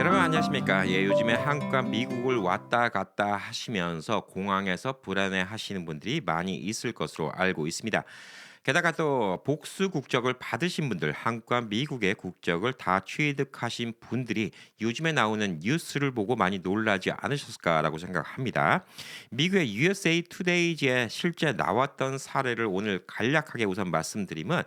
여러분 안녕하십니까? 예, 요즘에 한국과 미국을 왔다 갔다 하시면서 공항에서 불안해 하시는 분들이 많이 있을 것으로 알고 있습니다. 게다가 또 복수 국적을 받으신 분들, 한국과 미국의 국적을 다 취득하신 분들이 요즘에 나오는 뉴스를 보고 많이 놀라지 않으셨을까라고 생각합니다. 미국의 USA Today에 실제 나왔던 사례를 오늘 간략하게 우선 말씀드리면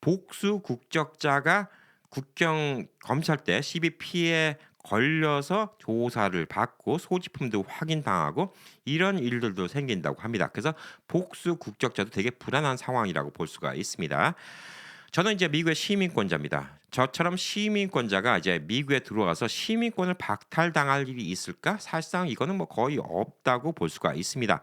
복수 국적자가 국경 검찰 때 CBP에 걸려서 조사를 받고 소지품도 확인당하고 이런 일들도 생긴다고 합니다. 그래서 복수 국적자도 되게 불안한 상황이라고 볼 수가 있습니다. 저는 이제 미국의 시민권자입니다. 저처럼 시민권자가 이제 미국에 들어와서 시민권을 박탈당할 일이 있을까? 사실상 이거는 뭐 거의 없다고 볼 수가 있습니다.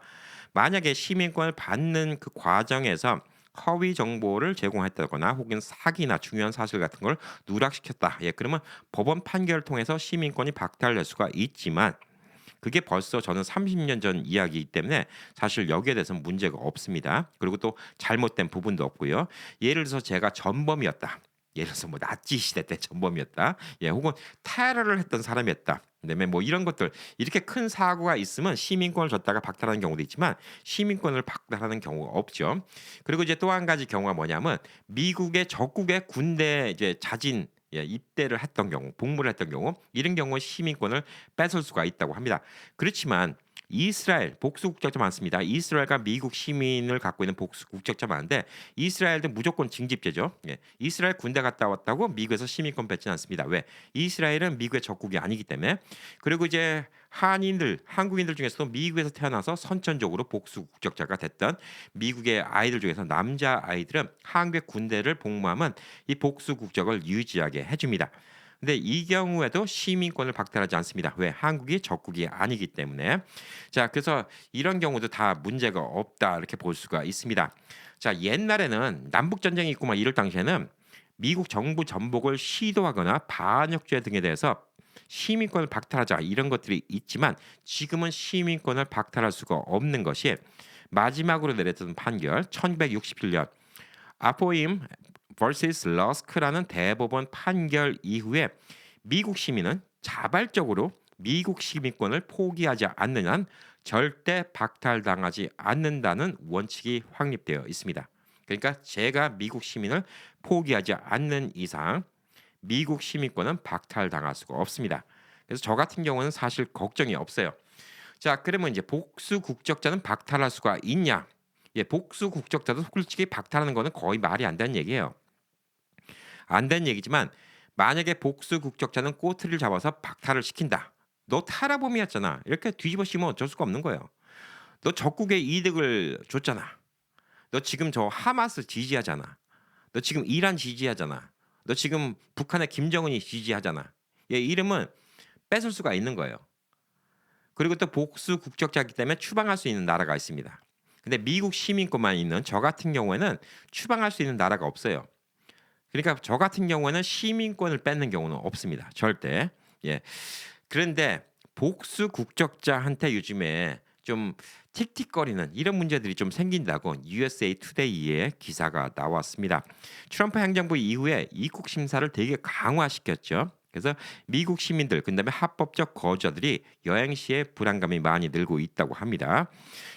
만약에 시민권을 받는 그 과정에서 허위 정보를 제공했다거나 혹은 사기나 중요한 사실 같은 걸 누락시켰다. 예, 그러면 법원 판결을 통해서 시민권이 박탈될 수가 있지만 그게 벌써 저는 30년 전 이야기이기 때문에 사실 여기에 대해서는 문제가 없습니다. 그리고 또 잘못된 부분도 없고요. 예를 들어서 제가 전범이었다. 예를 들어서 뭐 나치 시대 때 전범이었다. 예, 혹은 테러를 했던 사람이었다. 그다음에 뭐 이런 것들 이렇게 큰 사고가 있으면 시민권을 줬다가 박탈하는 경우도 있지만 시민권을 박탈하는 경우가 없죠. 그리고 이제 또 한 가지 경우가 뭐냐면 미국의 적국의 군대 이제 자진 예, 입대를 했던 경우, 복무를 했던 경우 이런 경우에 시민권을 뺏을 수가 있다고 합니다. 그렇지만 이스라엘 복수 국적자 많습니다. 이스라엘과 미국 시민을 갖고 있는 복수 국적자 많은데 이스라엘도 무조건 징집제죠. 예. 이스라엘 군대 갔다 왔다고 미국에서 시민권 뺏지는 않습니다. 왜? 이스라엘은 미국의 적국이 아니기 때문에. 그리고 이제 한인들, 한국인들 중에서도 미국에서 태어나서 선천적으로 복수 국적자가 됐던 미국의 아이들 중에서 남자 아이들은 한국의 군대를 복무하면 이 복수 국적을 유지하게 해줍니다. 근데 이 경우에도 시민권을 박탈하지 않습니다. 왜? 한국이 적국이 아니기 때문에. 자, 그래서 이런 경우도 다 문제가 없다 이렇게 볼 수가 있습니다. 자, 옛날에는 남북 전쟁이 있고 막 이럴 당시에는 미국 정부 전복을 시도하거나 반역죄 등에 대해서 시민권을 박탈하자 이런 것들이 있지만 지금은 시민권을 박탈할 수가 없는 것이 마지막으로 내렸던 판결 1967년 아포임 vs 러스크라는 대법원 판결 이후에 미국 시민은 자발적으로 미국 시민권을 포기하지 않는 한 절대 박탈당하지 않는다는 원칙이 확립되어 있습니다. 그러니까 제가 미국 시민을 포기하지 않는 이상 미국 시민권은 박탈당할 수가 없습니다. 그래서 저 같은 경우는 사실 걱정이 없어요. 자, 그러면 이제 복수 국적자는 박탈할 수가 있냐? 예, 복수 국적자도 솔직히 박탈하는 거는 거의 말이 안 되는 얘기예요. 안 된 얘기지만 만약에 복수 국적자는 꼬투리를 잡아서 박탈을 시킨다. 너 타라범이었잖아. 이렇게 뒤집어 씌우면 어쩔 수가 없는 거예요. 너 적국의 이득을 줬잖아. 너 지금 저 하마스 지지하잖아. 너 지금 이란 지지하잖아. 너 지금 북한의 김정은이 지지하잖아. 얘 이름은 뺏을 수가 있는 거예요. 그리고 또 복수 국적자이기 때문에 추방할 수 있는 나라가 있습니다. 근데 미국 시민권만 있는 저 같은 경우에는 추방할 수 있는 나라가 없어요. 그러니까 저 같은 경우에는 시민권을 뺏는 경우는 없습니다. 절대. 예. 그런데 복수 국적자한테 요즘에 좀 틱틱거리는 이런 문제들이 좀 생긴다고 USA Today의 기사가 나왔습니다. 트럼프 행정부 이후에 입국 심사를 되게 강화시켰죠. 그래서 미국 시민들 그다음에 합법적 거주자들이 여행 시에 불안감이 많이 늘고 있다고 합니다.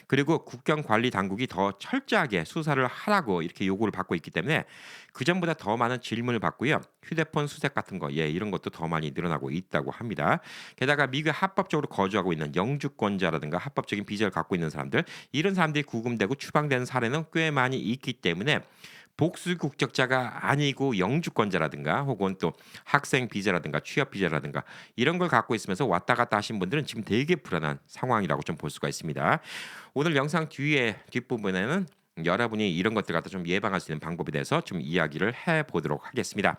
그리고 국경 관리 당국이 더 철저하게 수사를 하라고 이렇게 요구를 받고 있기 때문에 그 전보다 더 많은 질문을 받고요. 휴대폰 수색 같은 거, 예, 이런 것도 더 많이 늘어나고 있다고 합니다. 게다가 미국에 합법적으로 거주하고 있는 영주권자라든가 합법적인 비자를 갖고 있는 사람들, 이런 사람들이 구금되고 추방되는 사례는 꽤 많이 있기 때문에 복수 국적자가 아니고 영주권자라든가 혹은 또 학생 비자라든가 취업 비자라든가 이런 걸 갖고 있으면서 왔다 갔다 하신 분들은 지금 되게 불안한 상황이라고 좀 볼 수가 있습니다. 오늘 영상 뒤에 뒷부분에는 여러분이 이런 것들 갖다 좀 예방할 수 있는 방법에 대해서 좀 이야기를 해 보도록 하겠습니다.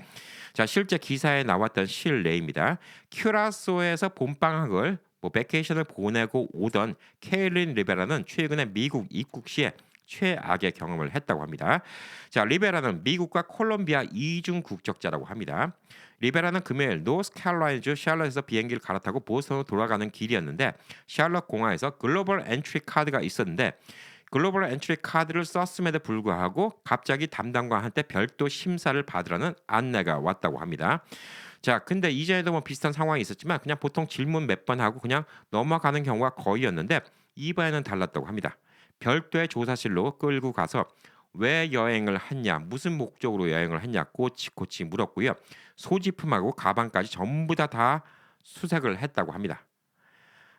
자, 실제 기사에 나왔던 실례입니다. 큐라소에서 봄방학을 뭐 베케이션을 보내고 오던 케일린 리베라는 최근에 미국 입국 시에 최악의 경험을 했다고 합니다. 자, 리베라는 미국과 콜롬비아 이중 국적자라고 합니다. 리베라는 금요일 노스캐롤라이나주 샬럿에서 비행기를 갈아타고 보스턴으로 돌아가는 길이었는데 샬럿 공항에서 글로벌 엔트리 카드가 있었는데 글로벌 엔트리 카드를 썼음에도 불구하고 갑자기 담당관한테 별도 심사를 받으라는 안내가 왔다고 합니다. 자, 근데 이전에도 뭐 비슷한 상황이 있었지만 그냥 보통 질문 몇 번 하고 그냥 넘어가는 경우가 거의였는데 이번에는 달랐다고 합니다. 별도의 조사실로 끌고 가서 왜 여행을 했냐, 무슨 목적으로 여행을 했냐 꼬치꼬치 물었고요. 소지품하고 가방까지 전부 다 다 수색을 했다고 합니다.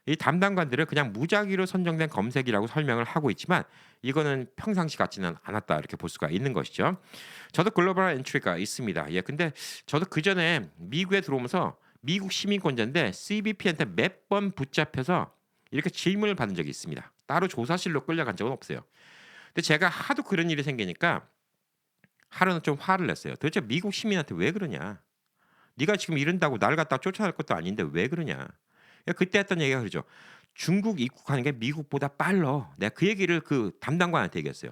이 담당관들은 그냥 무작위로 선정된 검색이라고 설명을 하고 있지만 이거는 평상시 같지는 않았다 이렇게 볼 수가 있는 것이죠. 저도 글로벌 엔트리가 있습니다. 예, 근데 저도 그 전에 미국에 들어오면서 미국 시민권자인데 CBP한테 몇 번 붙잡혀서 이렇게 질문을 받은 적이 있습니다. 따로 조사실로 끌려간 적은 없어요. 근데 제가 하도 그런 일이 생기니까 하루는 좀 화를 냈어요. 도대체 미국 시민한테 왜 그러냐? 네가 지금 이런다고 날 갖다 쫓아낼 것도 아닌데 왜 그러냐? 예, 그때 했던 얘기가 그러죠. 중국 입국하는 게 미국보다 빨라. 내가 그 얘기를 그 담당관한테 얘기했어요.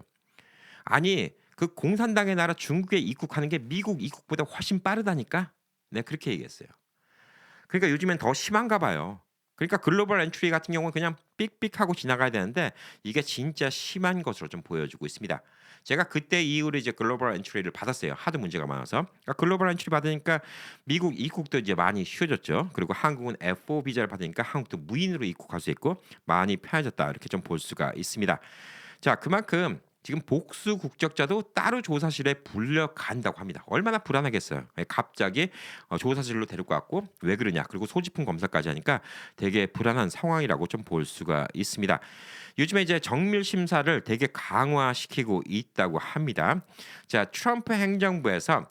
아니 그 공산당의 나라 중국에 입국하는 게 미국 입국보다 훨씬 빠르다니까. 내가 그렇게 얘기했어요. 그러니까 요즘엔 더 심한가 봐요. 그러니까 글로벌 엔트리 같은 경우는 그냥 삑삑하고 지나가야 되는데 이게 진짜 심한 것으로 좀 보여주고 있습니다. 제가 그때 이후로 이제 글로벌 엔트리를 받았어요. 하도 문제가 많아서. 그러니까 글로벌 엔트리 받으니까 미국 입국도 이제 많이 쉬워졌죠. 그리고 한국은 F4 비자를 받으니까 한국도 무인으로 입국할 수 있고 많이 편해졌다. 이렇게 좀 볼 수가 있습니다. 자, 그만큼 지금 복수 국적자도 따로 조사실에 불려간다고 합니다. 얼마나 불안하겠어요. 예, 갑자기 어, 조사실로 데리고 왔고 왜 그러냐. 그리고 소지품 검사까지 하니까 되게 불안한 상황이라고 좀 볼 수가 있습니다. 요즘에 이제 정밀 심사를 되게 강화시키고 있다고 합니다. 자, 트럼프 행정부에서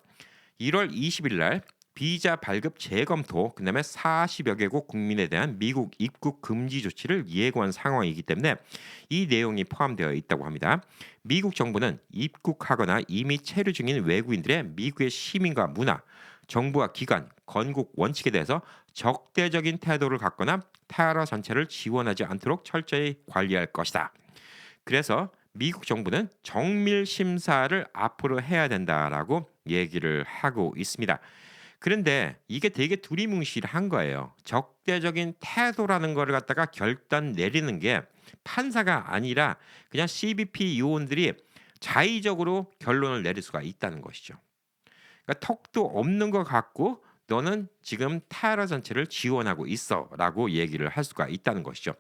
1월 20일 날 비자 발급 재검토 그다음에 40여 개국 국민에 대한 미국 입국 금지 조치를 예고한 상황이기 때문에 이 내용이 포함되어 있다고 합니다. 미국 정부는 입국하거나 이미 체류 중인 외국인들의 미국의 시민과 문화, 정부와 기관, 건국 원칙에 대해서 적대적인 태도를 갖거나 테러 전체를 지원하지 않도록 철저히 관리할 것이다. 그래서 미국 정부는 정밀 심사를 앞으로 해야 된다라고 얘기를 하고 있습니다. 그런데 이게 되게 두리뭉실한 거예요. 적대적인 태도라는 거를 갖다가 결단 내리는 게 판사가 아니라 그냥 CBP 요원들이 자의적으로 결론을 내릴 수가 있다는 것이죠. 그러니까 턱도 없는 것 같고 너는 지금 테러 전체를 지원하고 있어라고 얘기를 할 수가 있다는 것이죠.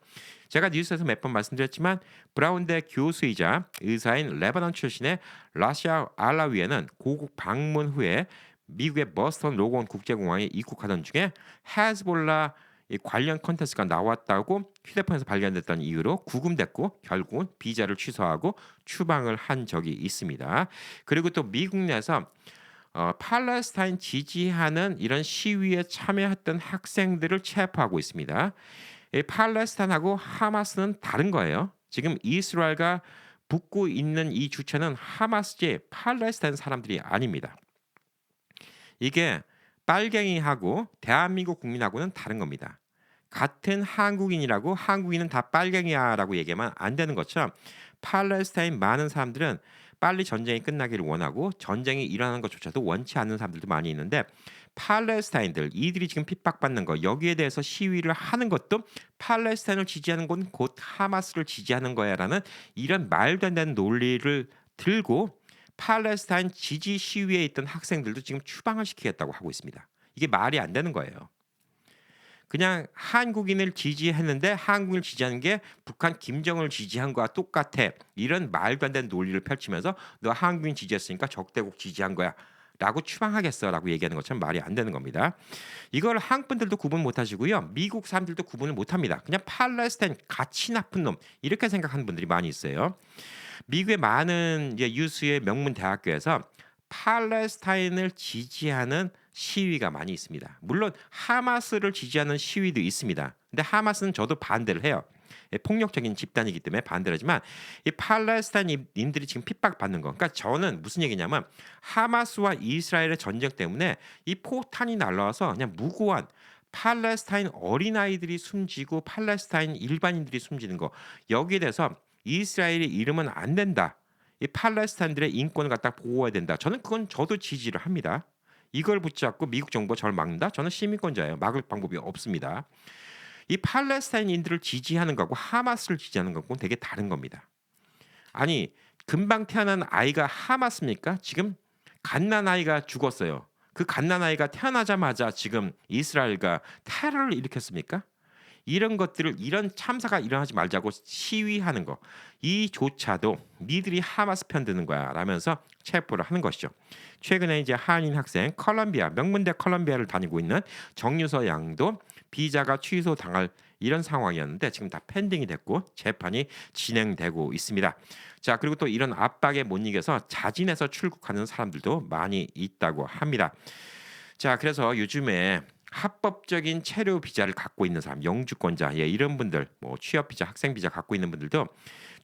제가 뉴스에서 몇 번 말씀드렸지만 브라운대 교수이자 의사인 레바논 출신의 라시아 알라위에는 고국 방문 후에 미국의 버스턴 로건 국제공항에 입국하던 중에 헤즈볼라 관련 컨텐츠가 나왔다고 휴대폰에서 발견됐던 이유로 구금됐고 결국은 비자를 취소하고 추방을 한 적이 있습니다. 그리고 또 미국 내에서 어, 팔레스타인 지지하는 이런 시위에 참여했던 학생들을 체포하고 있습니다. 이 팔레스타인하고 하마스는 다른 거예요. 지금 이스라엘과 붙고 있는 이 주체는 하마스지 팔레스타인 사람들이 아닙니다. 이게 빨갱이하고 대한민국 국민하고는 다른 겁니다. 같은 한국인이라고 한국인은 다 빨갱이야라고 얘기하면 안 되는 것처럼 팔레스타인 많은 사람들은 빨리 전쟁이 끝나기를 원하고 전쟁이 일어나는 것조차도 원치 않는 사람들도 많이 있는데 팔레스타인들 이들이 지금 핍박받는 거 여기에 대해서 시위를 하는 것도 팔레스타인을 지지하는 건 곧 하마스를 지지하는 거야라는 이런 말도 안 되는 논리를 들고 팔레스타인 지지 시위에 있던 학생들도 지금 추방을 시키겠다고 하고 있습니다. 이게 말이 안 되는 거예요. 그냥 한국인을 지지했는데 한국인을 지지하는 게 북한 김정을 지지한 거와 똑같아. 이런 말도 안 되는 논리를 펼치면서 너 한국인 지지했으니까 적대국 지지한 거야. 라고 추방하겠어라고 얘기하는 것처럼 말이 안 되는 겁니다. 이걸 한국 분들도 구분 못 하시고요. 미국 사람들도 구분을 못 합니다. 그냥 팔레스타인 가치 나쁜 놈 이렇게 생각하는 분들이 많이 있어요. 미국의 많은 이제 유수의 명문 대학교에서 팔레스타인을 지지하는 시위가 많이 있습니다. 물론 하마스를 지지하는 시위도 있습니다. 근데 하마스는 저도 반대를 해요. 예, 폭력적인 집단이기 때문에 반대를 하지만 이 팔레스타인인들이 지금 핍박받는 거. 그러니까 저는 무슨 얘기냐면 하마스와 이스라엘의 전쟁 때문에 이 포탄이 날라와서 그냥 무고한 팔레스타인 어린아이들이 숨지고 팔레스타인 일반인들이 숨지는 거 여기에 대해서 이스라엘이 이러면 안 된다. 이 팔레스타인들의 인권을 갖다 보호해야 된다. 저는 그건 저도 지지를 합니다. 이걸 붙잡고 미국 정부가 저를 막는다? 저는 시민권자예요. 막을 방법이 없습니다. 이 팔레스타인인들을 지지하는 거하고 하마스를 지지하는 거하고는 되게 다른 겁니다. 아니 금방 태어난 아이가 하마스입니까? 지금 갓난 아이가 죽었어요. 그 갓난 아이가 태어나자마자 지금 이스라엘과 테러를 일으켰습니까? 이런 것들을 이런 참사가 일어나지 말자고 시위하는 거 이조차도 니들이 하마스 편 드는 거야 라면서 체포를 하는 것이죠. 최근에 이제 한인 학생 컬럼비아 명문대 컬럼비아를 다니고 있는 정유서 양도 비자가 취소 당할 이런 상황이었는데 지금 다 펜딩이 됐고 재판이 진행되고 있습니다. 자 그리고 또 이런 압박에 못 이겨서 자진해서 출국하는 사람들도 많이 있다고 합니다. 자 그래서 요즘에 합법적인 체류 비자를 갖고 있는 사람, 영주권자, 예, 이런 분들, 뭐 취업 비자, 학생 비자 갖고 있는 분들도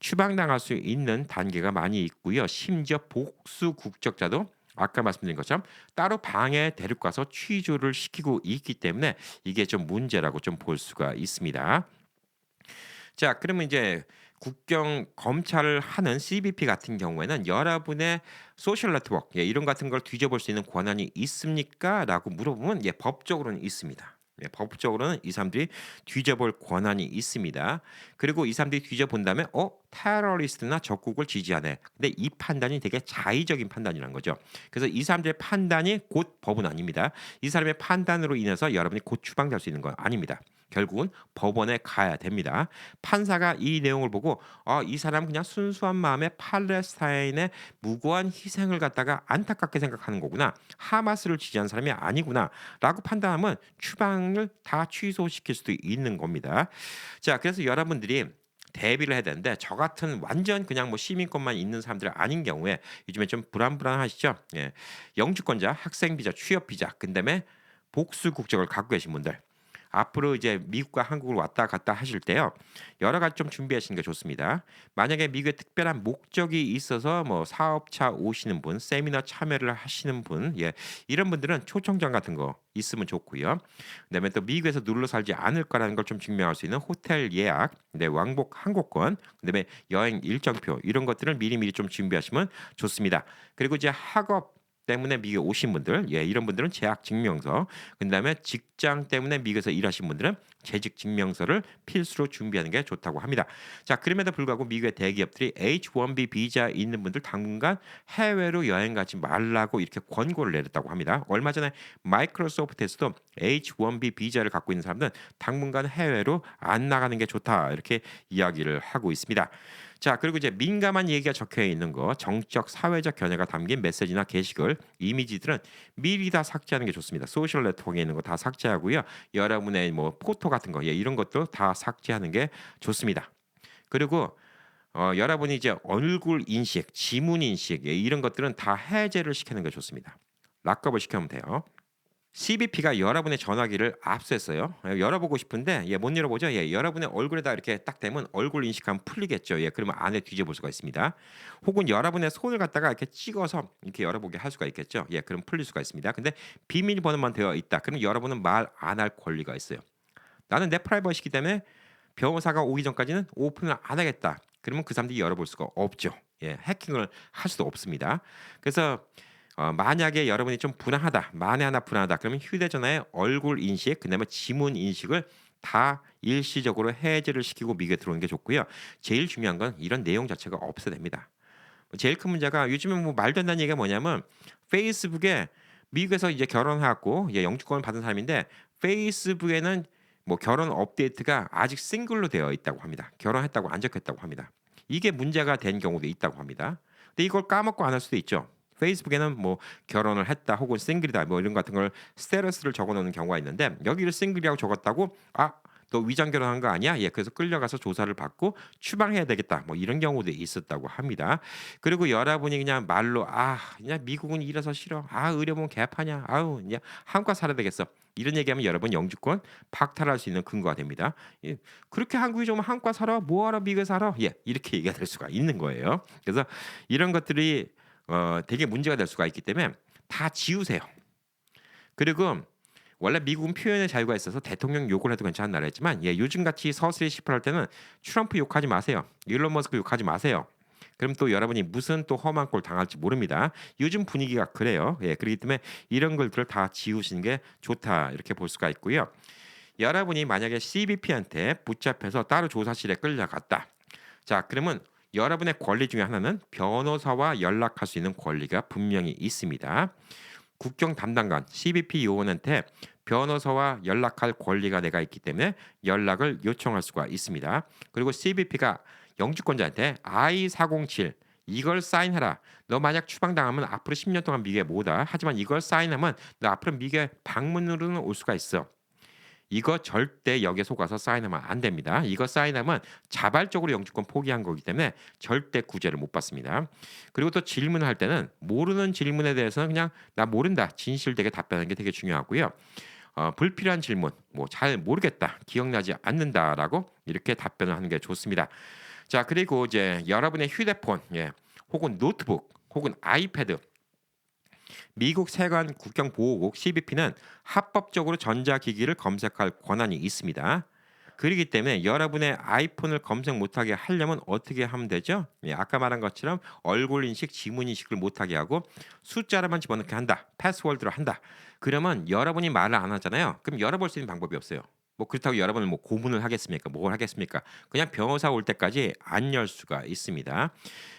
추방당할 수 있는 단계가 많이 있고요. 심지어 복수 국적자도 아까 말씀드린 것처럼 따로 방에 데리고 가서 취조를 시키고 있기 때문에 이게 좀 문제라고 좀 볼 수가 있습니다. 자, 그러면 이제 국경 검찰을 하는 CBP 같은 경우에는 여러분의 소셜 네트워크 예, 이런 같은 걸 뒤져볼 수 있는 권한이 있습니까?라고 물어보면 예, 법적으로는 있습니다. 예, 법적으로는 이 사람들이 뒤져볼 권한이 있습니다. 그리고 이 사람들이 뒤져본다면 어 테러리스트나 적국을 지지하네. 근데 이 판단이 되게 자의적인 판단이라는 거죠. 그래서 이 사람들의 판단이 곧 법은 아닙니다. 이 사람의 판단으로 인해서 여러분이 곧 추방될 수 있는 건 아닙니다. 결국은 법원에 가야 됩니다. 판사가 이 내용을 보고 아, 이 사람 그냥 순수한 마음에 팔레스타인의 무고한 희생을 갖다가 안타깝게 생각하는 거구나. 하마스를 지지한 사람이 아니구나라고 판단하면 추방을 다 취소시킬 수도 있는 겁니다. 자, 그래서 여러분들이 대비를 해야 되는데 저 같은 완전 그냥 뭐 시민권만 있는 사람들 아닌 경우에 요즘에 좀 불안불안하시죠? 예. 영주권자, 학생 비자, 취업 비자, 그다음에 복수 국적을 갖고 계신 분들 앞으로 이제 미국과 한국을 왔다 갔다 하실 때요. 여러 가지 좀 준비하시는 게 좋습니다. 만약에 미국에 특별한 목적이 있어서 뭐 사업차 오시는 분, 세미나 참여를 하시는 분, 예. 이런 분들은 초청장 같은 거 있으면 좋고요. 그다음에 또 미국에서 눌러 살지 않을 거라는 걸 좀 증명할 수 있는 호텔 예약, 네, 왕복 항공권, 그다음에 여행 일정표 이런 것들을 미리미리 좀 준비하시면 좋습니다. 그리고 이제 학업 때문에 미국에 오신 분들, 예, 이런 분들은 재학 증명서, 그다음에 직장 때문에 미국에서 일하신 분들은 재직 증명서를 필수로 준비하는 게 좋다고 합니다. 자, 그럼에도 불구하고 미국의 대기업들이 H1B 비자 있는 분들 당분간 해외로 여행 가지 말라고 이렇게 권고를 내렸다고 합니다. 얼마 전에 마이크로소프트에서도 H1B 비자를 갖고 있는 사람들은 당분간 해외로 안 나가는 게 좋다 이렇게 이야기를 하고 있습니다. 자, 그리고 이제 민감한 얘기가 적혀 있는 거, 정적, 사회적 견해가 담긴 메시지나 게시글, 이미지들은 미리 다 삭제하는 게 좋습니다. 소셜 네트워크에 있는 거 다 삭제하고요. 여러분의 뭐 포토 같은 거, 예, 이런 것도 다 삭제하는 게 좋습니다. 그리고 어, 여러분이 이제 얼굴 인식, 지문 인식 예, 이런 것들은 다 해제를 시키는 게 좋습니다. 락업을 시켜면 돼요. CBP가 여러분의 전화기를 압수했어요. 예, 열어보고 싶은데 예, 못 열어보죠. 예, 여러분의 얼굴에다 이렇게 딱 대면 얼굴 인식하면 풀리겠죠. 예, 그러면 안에 뒤져볼 수가 있습니다. 혹은 여러분의 손을 갖다가 이렇게 찍어서 이렇게 열어보게 할 수가 있겠죠. 예, 그럼 풀릴 수가 있습니다. 근데 비밀번호만 되어 있다. 그럼 여러분은 말 안 할 권리가 있어요. 나는 내 프라이버시기 때문에 변호사가 오기 전까지는 오픈을 안 하겠다. 그러면 그 사람들이 열어볼 수가 없죠. 예, 해킹을 할 수도 없습니다. 그래서 어, 만약에 여러분이 좀 불안하다, 만에 하나 불안하다, 그러면 휴대전화의 얼굴 인식, 그다음에 지문 인식을 다 일시적으로 해제를 시키고 미국에 들어오는 게 좋고요. 제일 중요한 건 이런 내용 자체가 없어야 됩니다. 제일 큰 문제가 요즘에 뭐 말도 안 되는 얘기가 뭐냐면 페이스북에 미국에서 이제 결혼하고 예, 영주권을 받은 사람인데 페이스북에는 뭐 결혼 업데이트가 아직 싱글로 되어 있다고 합니다. 결혼했다고 안 적혔다고 합니다. 이게 문제가 된 경우도 있다고 합니다. 근데 이걸 까먹고 안 할 수도 있죠. 페이스북에는 뭐 결혼을 했다 혹은 싱글이다 뭐 이런 같은 걸 스테러스를 적어놓는 경우가 있는데 여기를 싱글이라고 적었다고 아 너 위장 결혼한 거 아니야? 예, 그래서 끌려가서 조사를 받고 추방해야 되겠다. 뭐 이런 경우도 있었다고 합니다. 그리고 여러분이 그냥 말로 아, 그냥 미국은 이래서 싫어. 아, 의료보험 개파냐? 아우, 그냥 한과 살아야 되겠어. 이런 얘기하면 여러분 영주권 박탈할 수 있는 근거가 됩니다. 예, 그렇게 한국이 좀 한과 살아? 뭐하러 미국에 살아? 예, 이렇게 얘기가 될 수가 있는 거예요. 그래서 이런 것들이 어, 되게 문제가 될 수가 있기 때문에 다 지우세요. 그리고 원래 미국은 표현의 자유가 있어서 대통령 욕을 해도 괜찮은 나라였지만 예, 요즘같이 서슬이 시팔할 때는 트럼프 욕하지 마세요. 일론 머스크 욕하지 마세요. 그럼 또 여러분이 무슨 또 험한 꼴 당할지 모릅니다. 요즘 분위기가 그래요. 예, 그렇기 때문에 이런 것들을 다 지우시는 게 좋다 이렇게 볼 수가 있고요. 여러분이 만약에 CBP한테 붙잡혀서 따로 조사실에 끌려갔다. 자, 그러면 여러분의 권리 중에 하나는 변호사와 연락할 수 있는 권리가 분명히 있습니다. 국경 담당관 CBP 요원한테 변호사와 연락할 권리가 내가 있기 때문에 연락을 요청할 수가 있습니다. 그리고 CBP가 영주권자한테 I407 이걸 사인하라. 너 만약 추방당하면 앞으로 10년 동안 미국에 못 와. 하지만 이걸 사인하면 너 앞으로 미국에 방문으로는 올 수가 있어. 이거 절대 여기에 속아서 사인하면 안 됩니다. 이거 사인하면 자발적으로 영주권 포기한 거기 때문에 절대 구제를 못 받습니다. 그리고 또 질문할 때는 모르는 질문에 대해서는 그냥 나 모른다 진실되게 답변하는 게 되게 중요하고요. 어, 불필요한 질문, 뭐 잘 모르겠다, 기억나지 않는다라고 이렇게 답변을 하는 게 좋습니다. 자 그리고 이제 여러분의 휴대폰, 예, 혹은 노트북, 혹은 아이패드 미국 세관 국경보호국 CBP는 합법적으로 전자기기를 검색할 권한이 있습니다. 그렇기 때문에 여러분의 아이폰을 검색 못하게 하려면 어떻게 하면 되죠? 예, 아까 말한 것처럼 얼굴 인식, 지문 인식을 못하게 하고 숫자로만 집어넣게 한다. 패스워드로 한다. 그러면 여러분이 말을 안 하잖아요. 그럼 열어볼 수 있는 방법이 없어요. 뭐 그렇다고 여러분을 뭐 고문을 하겠습니까? 뭘 하겠습니까? 그냥 변호사 올 때까지 안 열 수가 있습니다.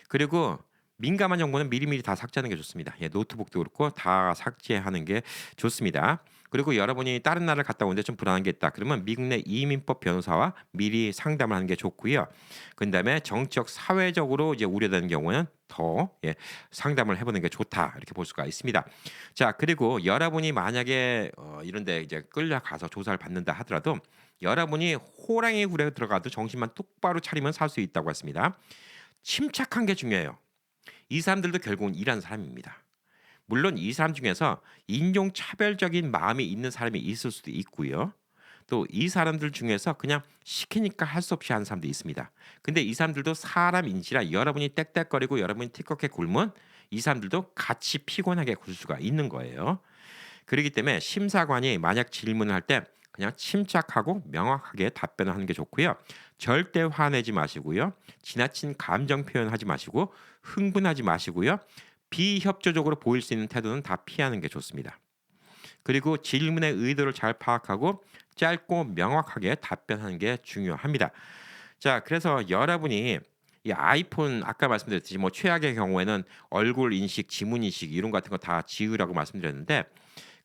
그리고 민감한 정보는 미리미리 다 삭제하는 게 좋습니다. 예, 노트북도 그렇고 다 삭제하는 게 좋습니다. 그리고 여러분이 다른 나라를 갔다 오는데 좀 불안한 게 있다. 그러면 미국 내 이민법 변호사와 미리 상담을 하는 게 좋고요. 그다음에 정치적 사회적으로 이제 우려되는 경우는 더 예, 상담을 해보는 게 좋다 이렇게 볼 수가 있습니다. 자 그리고 여러분이 만약에 어, 이런데 이제 끌려가서 조사를 받는다 하더라도 여러분이 호랑이 굴에 들어가도 정신만 똑바로 차리면 살 수 있다고 했습니다. 침착한 게 중요해요. 이 사람들도 결국은 일하는 사람입니다. 물론 이 사람 중에서 인종 차별적인 마음이 있는 사람이 있을 수도 있고요. 또 이 사람들 중에서 그냥 시키니까 할 수 없이 하는 사람도 있습니다. 근데 이 사람들도 사람인지라 여러분이 땡땡거리고 여러분이 티격해 굴면 이 사람들도 같이 피곤하게 굴 수가 있는 거예요. 그렇기 때문에 심사관이 만약 질문을 할 때 그냥 침착하고 명확하게 답변을 하는 게 좋고요. 절대 화내지 마시고요. 지나친 감정 표현하지 마시고 흥분하지 마시고요. 비협조적으로 보일 수 있는 태도는 다 피하는 게 좋습니다. 그리고 질문의 의도를 잘 파악하고 짧고 명확하게 답변하는 게 중요합니다. 자, 그래서 여러분이 이 아이폰 아까 말씀드렸듯이 뭐 최악의 경우에는 얼굴 인식, 지문 인식 이런 거 같은 거 다 지우라고 말씀드렸는데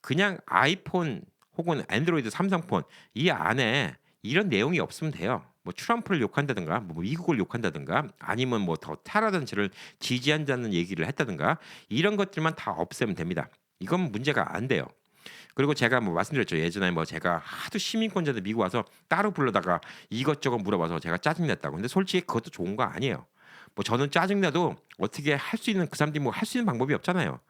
그냥 아이폰 혹은 안드로이드 삼성폰 이 안에 이런 내용이 없으면 돼요. 뭐 트럼프를 욕한다든가 뭐 미국을 욕한다든가 아니면 뭐 더 테러단체를 지지한다는 얘기를 했다든가 이런 것들만 다 없애면 됩니다. 이건 문제가 안 돼요. 그리고 제가 뭐 말씀드렸죠 예전에 뭐 제가 하도 시민권자들 미국 와서 따로 불러다가 이것저것 물어봐서 제가 짜증냈다고 근데 솔직히 그것도 좋은 거 아니에요 뭐 저는 짜증내도 어떻게 할 수 있는 그 사람들이 뭐 할 수 있는 방법이 없잖아요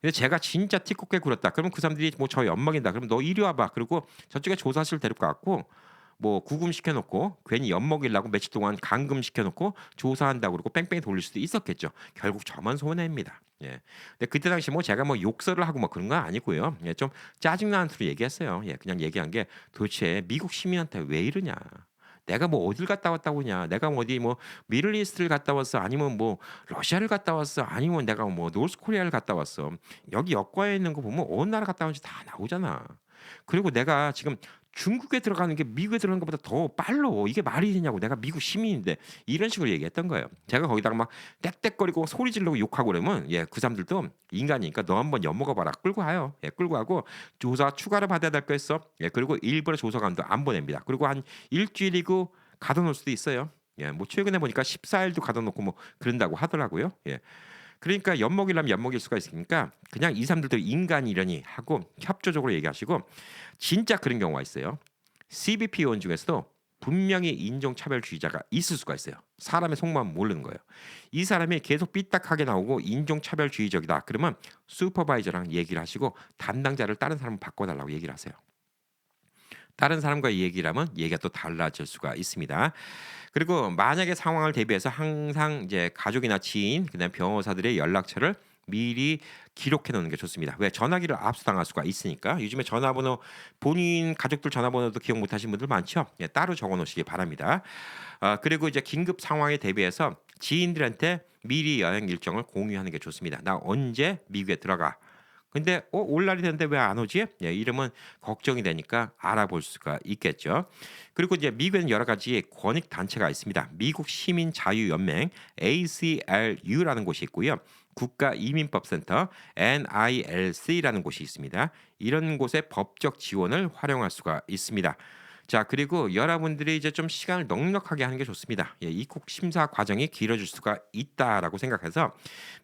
근데 제가 진짜 티코게 굴었다 그러면 그 사람들이 뭐저 엿먹인다 그럼 너 이리 와봐 그리고 저쪽에 조사실 데리고 갔고 뭐 구금 시켜놓고 괜히 엿먹이려고 며칠 동안 감금 시켜놓고 조사한다고 그러고 뺑뺑이 돌릴 수도 있었겠죠. 결국 저만 손해입니다. 예. 근데 그때 당시 뭐 제가 뭐 욕설을 하고 뭐 그런 건 아니고요. 예, 좀 짜증나는 소리 얘기했어요. 예, 그냥 얘기한 게 도대체 미국 시민한테 왜 이러냐. 내가 뭐 어딜 갔다 왔다고 냐? 내가 뭐 어디 뭐 미들리스트를 갔다 왔어? 아니면 뭐 러시아를 갔다 왔어? 아니면 내가 뭐 노스코리아를 갔다 왔어? 여기 여과에 있는 거 보면 어느 나라 갔다 왔는지 다 나오잖아. 그리고 내가 지금 중국에 들어가는 게 미국에 들어가는 것보다 더 빨라. 이게 말이 되냐고. 내가 미국 시민인데 이런 식으로 얘기했던 거예요. 제가 거기다가 막 떽떽거리고 소리 지르고 욕하고 그러면 예, 그 사람들도 인간이니까 너 한번 엿먹어 봐라. 끌고 가요. 예, 끌고 가고 조사 추가로 받아야 될 거 있어. 예, 그리고 일부러 조사관도 안 보냅니다. 그리고 한 일주일이고 가둬놓을 수도 있어요. 예, 뭐 최근에 보니까 14일도 가둬놓고 뭐 그런다고 하더라고요. 예. 그러니까 엿먹이려면 엿먹일 수가 있으니까 그냥 이 사람들도 인간이려니 하고 협조적으로 얘기하시고 진짜 그런 경우가 있어요. CBP 요원 중에서도 분명히 인종차별주의자가 있을 수가 있어요. 사람의 속마음 모르는 거예요. 이 사람이 계속 삐딱하게 나오고 인종차별주의적이다. 그러면 슈퍼바이저랑 얘기를 하시고 담당자를 다른 사람 바꿔달라고 얘기를 하세요. 다른 사람과 얘기를 하면 얘기가 또 달라질 수가 있습니다. 그리고 만약에 상황을 대비해서 항상 이제 가족이나 지인, 그다음 변호사들의 연락처를 미리 기록해 놓는 게 좋습니다. 왜 전화기를 압수당할 수가 있으니까 요즘에 전화번호 본인 가족들 전화번호도 기억 못하신 분들 많죠. 예, 따로 적어 놓으시기 바랍니다. 아, 그리고 이제 긴급 상황에 대비해서 지인들한테 미리 여행 일정을 공유하는 게 좋습니다. 나 언제 미국에 들어가. 근데 어, 올 날이 됐는데 왜 안 오지? 예, 이러면 걱정이 되니까 알아볼 수가 있겠죠. 그리고 이제 미국에는 여러 가지 권익 단체가 있습니다. 미국 시민 자유 연맹 ACLU라는 곳이 있고요. 국가 이민법 센터 NILC라는 곳이 있습니다. 이런 곳의 법적 지원을 활용할 수가 있습니다. 자 그리고 여러분들이 이제 좀 시간을 넉넉하게 하는 게 좋습니다. 예, 입국 심사 과정이 길어질 수가 있다라고 생각해서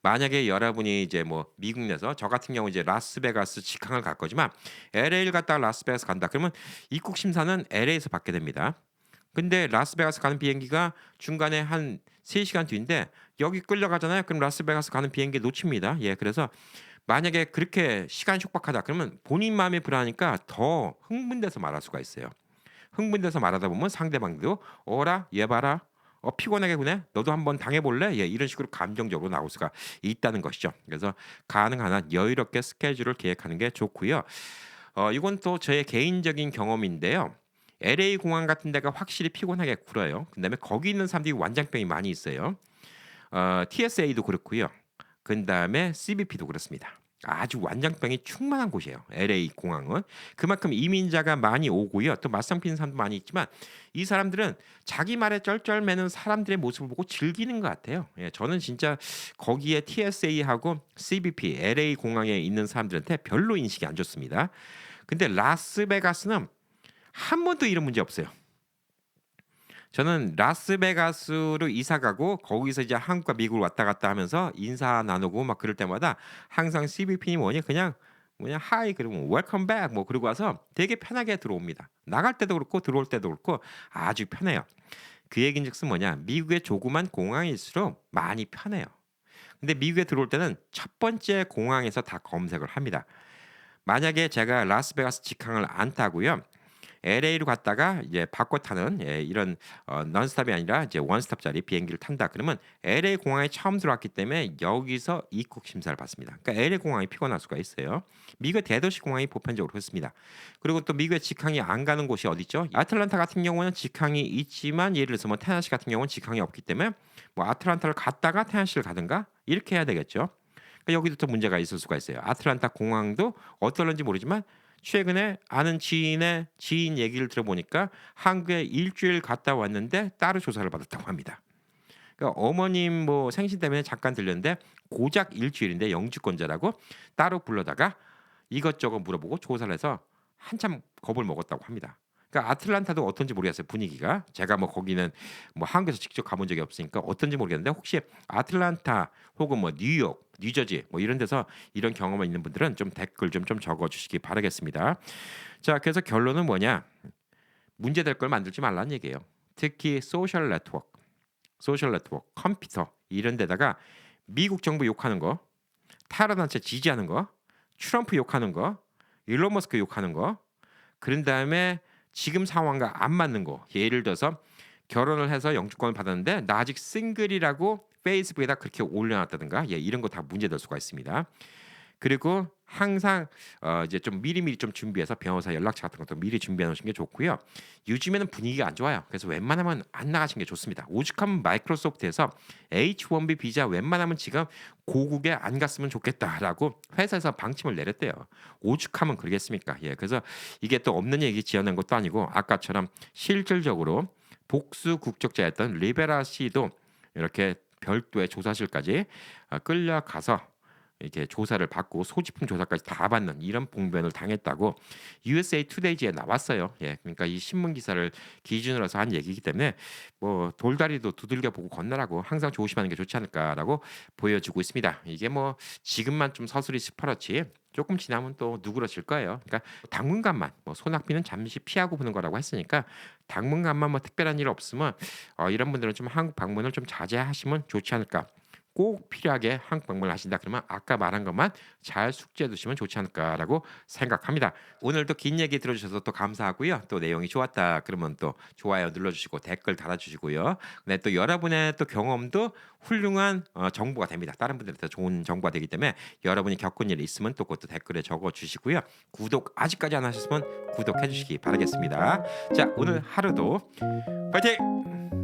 만약에 여러분이 이제 뭐 미국 내서 저 같은 경우 이제 라스베가스 직항을 갈 거지만 LA를 갔다가 라스베가스 간다 그러면 입국 심사는 LA에서 받게 됩니다. 근데 라스베가스 가는 비행기가 중간에 한 3시간 뒤인데 여기 끌려가잖아요. 그럼 라스베가스 가는 비행기 놓칩니다. 예, 그래서 만약에 그렇게 시간 촉박하다 그러면 본인 마음이 불안하니까 더 흥분돼서 말할 수가 있어요. 흥분돼서 말하다 보면 상대방도 어라 얘 봐라 어 피곤하게 구네 너도 한번 당해볼래? 예 이런 식으로 감정적으로 나올 수가 있다는 것이죠. 그래서 가능한 한 여유롭게 스케줄을 계획하는 게 좋고요. 어 이건 또 저의 개인적인 경험인데요. LA 공항 같은 데가 확실히 피곤하게 굴어요. 그다음에 거기 있는 사람들이 완장병이 많이 있어요. 어 TSA도 그렇고요. 그 다음에 CBP도 그렇습니다 아주 완장병이 충만한 곳이에요. LA 공항은 그만큼 이민자가 많이 오고요. 또 맞상 피는 사람도 많이 있지만 이 사람들은 자기 말에 쩔쩔매는 사람들의 모습을 보고 즐기는 것 같아요. 예, 저는 진짜 거기에 TSA하고 CBP, LA 공항에 있는 사람들한테 별로 인식이 안 좋습니다. 근데 라스베가스는 한 번도 이런 문제 없어요. 저는 라스베가스로 이사 가고 거기서 이제 한국과 미국을 왔다 갔다 하면서 인사 나누고 막 그럴 때마다 항상 CBP님 뭐니 그냥 그냥 하이 그러면 웰컴 백뭐 그러고 와서 되게 편하게 들어옵니다. 나갈 때도 그렇고 들어올 때도 그렇고 아주 편해요. 그 얘기인즉슨 뭐냐 미국의 조그만 공항일수록 많이 편해요. 근데 미국에 들어올 때는 첫 번째 공항에서 다 검색을 합니다. 만약에 제가 라스베가스 직항을 안 타고요. LA로 갔다가 이제 바꿔 타는 예, 이런 어, 넌스탑이 아니라 이제 원스톱짜리 비행기를 탄다. 그러면 LA 공항에 처음 들어왔기 때문에 여기서 입국 심사를 받습니다. 그러니까 LA 공항이 피곤할 수가 있어요. 미국 대도시 공항이 보편적으로 그렇습니다. 그리고 또 미국의 직항이 안 가는 곳이 어디 있죠? 아틀란타 같은 경우는 직항이 있지만 예를 들어서 뭐 테나시 같은 경우는 직항이 없기 때문에 뭐 아틀란타를 갔다가 테나시를 가든가 이렇게 해야 되겠죠. 그러니까 여기도 또 문제가 있을 수가 있어요. 아틀란타 공항도 어떨런지 모르지만 최근에 아는 지인의 지인 얘기를 들어보니까 한국에 일주일 갔다 왔는데 따로 조사를 받았다고 합니다. 그러니까 어머님 뭐 생신 때문에 잠깐 들렸는데 고작 일주일인데 영주권자라고 따로 불러다가 이것저것 물어보고 조사를 해서 한참 겁을 먹었다고 합니다. 그러니까 아틀란타도 어떤지 모르겠어요 분위기가 제가 뭐 거기는 뭐 한국에서 직접 가본 적이 없으니까 어떤지 모르겠는데 혹시 아틀란타 혹은 뭐 뉴욕, 뉴저지 뭐 이런 데서 이런 경험이 있는 분들은 좀 댓글 좀 좀 적어주시기 바라겠습니다. 자 그래서 결론은 뭐냐 문제될 걸 만들지 말라는 얘기예요. 특히 소셜 네트워크, 소셜 네트워크, 컴퓨터 이런 데다가 미국 정부 욕하는 거, 타라 단체 지지하는 거, 트럼프 욕하는 거, 일론 머스크 욕하는 거, 그런 다음에 지금 상황과 안 맞는 거. 예를 들어서 결혼을 해서 영주권을 받았는데 나 아직 싱글이라고 페이스북에다 그렇게 올려놨다든가 예, 이런 거 다 문제될 수가 있습니다. 그리고 항상 어 이제 좀 미리미리 좀 준비해서 변호사 연락처 같은 것도 미리 준비해 놓으시는 게 좋고요. 요즘에는 분위기가 안 좋아요. 그래서 웬만하면 안 나가시는 게 좋습니다. 오죽하면 마이크로소프트에서 H1B 비자 웬만하면 지금 고국에 안 갔으면 좋겠다라고 회사에서 방침을 내렸대요. 오죽하면 그러겠습니까? 예. 그래서 이게 또 없는 얘기 지어낸 것도 아니고 아까처럼 실질적으로 복수 국적자였던 리베라 씨도 이렇게 별도의 조사실까지 어, 끌려가서 이렇게 조사를 받고 소지품 조사까지 다 받는 이런 봉변을 당했다고 USA 투데이지에 나왔어요. 예, 그러니까 이 신문 기사를 기준으로 해서 한 얘기이기 때문에 뭐 돌다리도 두들겨 보고 건너라고 항상 조심하는 게 좋지 않을까라고 보여주고 있습니다. 이게 뭐 지금만 좀 서술이 시퍼렇지 조금 지나면 또 누그러질 거예요. 그러니까 당분간만 뭐 소낙비는 잠시 피하고 보는 거라고 했으니까 당분간만 뭐 특별한 일 없으면 어, 이런 분들은 좀 한국 방문을 좀 자제하시면 좋지 않을까. 꼭 필요하게 한국 방문을 하신다 그러면 아까 말한 것만 잘 숙지해 두시면 좋지 않을까라고 생각합니다. 오늘도 긴 얘기 들어주셔서 또 감사하고요. 또 내용이 좋았다 그러면 또 좋아요 눌러주시고 댓글 달아주시고요. 네, 또 여러분의 또 경험도 훌륭한 어, 정보가 됩니다. 다른 분들한테 좋은 정보가 되기 때문에 여러분이 겪은 일이 있으면 또 그것도 댓글에 적어주시고요. 구독 아직까지 안 하셨으면 구독해 주시기 바라겠습니다. 자 오늘 하루도 파이팅!